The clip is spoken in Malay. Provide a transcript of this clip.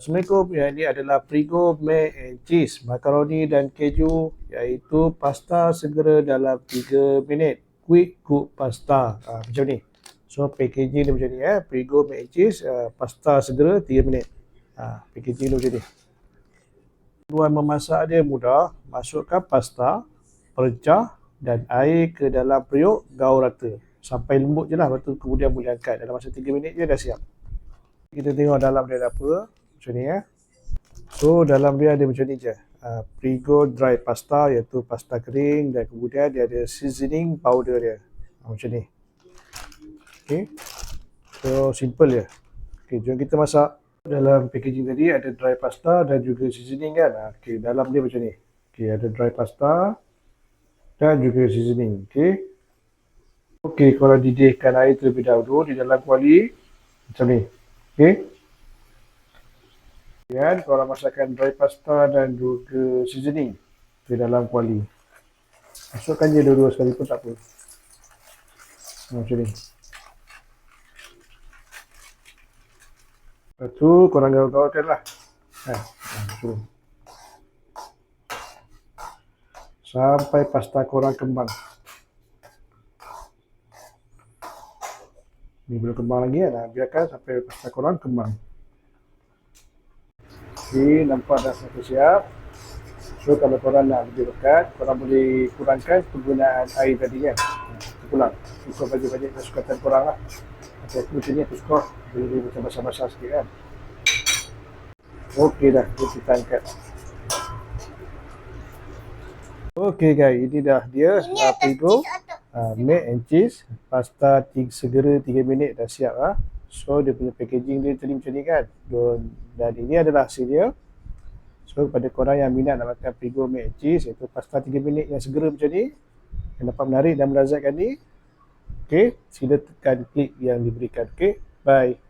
Assalamualaikum. Yang ini adalah Prigo Mac and Cheese, makaroni dan keju iaitu pasta segera dalam 3 minit. Quick cook pasta. Ha, macam ni. So packaging dia macam ni eh. Prigo Mac and Cheese, uh, pasta segera 3 minit. Ha, packaging dia macam ni. Tuan memasak dia mudah. Masukkan pasta, percah dan air ke dalam periuk, gaul rata. Sampai lembut je lah. Lepas tu kemudian boleh angkat. Dalam masa 3 minit je dah siap. Kita tengok dalam dia ada apa. Macam ni ya. So dalam dia ada macam ni je. Uh, Prigo dry pasta iaitu pasta kering dan kemudian dia ada seasoning powder dia. Uh, macam ni. Okay. So simple je. Okay, jom kita masak. Dalam packaging tadi ada dry pasta dan juga seasoning kan. Uh, okay, dalam dia macam ni. Okay, ada dry pasta dan juga seasoning. Okay. Okey, kalau didihkan air terlebih dahulu di dalam kuali macam ni. Okey. Kemudian korang masukkan dry pasta dan juga seasoning ke dalam kuali. Masukkan je dua-dua sekali pun tak apa. Macam ni. Lepas tu korang gaul-gaulkan lah. Ha, Sampai pasta korang kembang. Ni belum kembang lagi kan. Biarkan sampai pasta korang kembang. Okey, nampak dah sampai siap. So kalau korang nak lebih dekat, korang boleh kurangkan penggunaan air tadi kan. Pulang. Suka baju-baju kesukatan korang lah. Macam aku macam ni aku suka. Boleh macam basah-basah sikit kan. Okey dah, kita angkat. Okey guys, ini dah dia. Ini Uh, uh, mac and cheese pasta tiga, segera 3 minit dah siap ah. So dia punya packaging dia tadi macam ni kan. Dan, ini adalah dia. So kepada korang yang minat nak makan Prigo mac and cheese iaitu pasta 3 minit yang segera macam ni yang dapat menarik dan melazatkan ni. Okay, sila tekan klik yang diberikan. Okay, bye.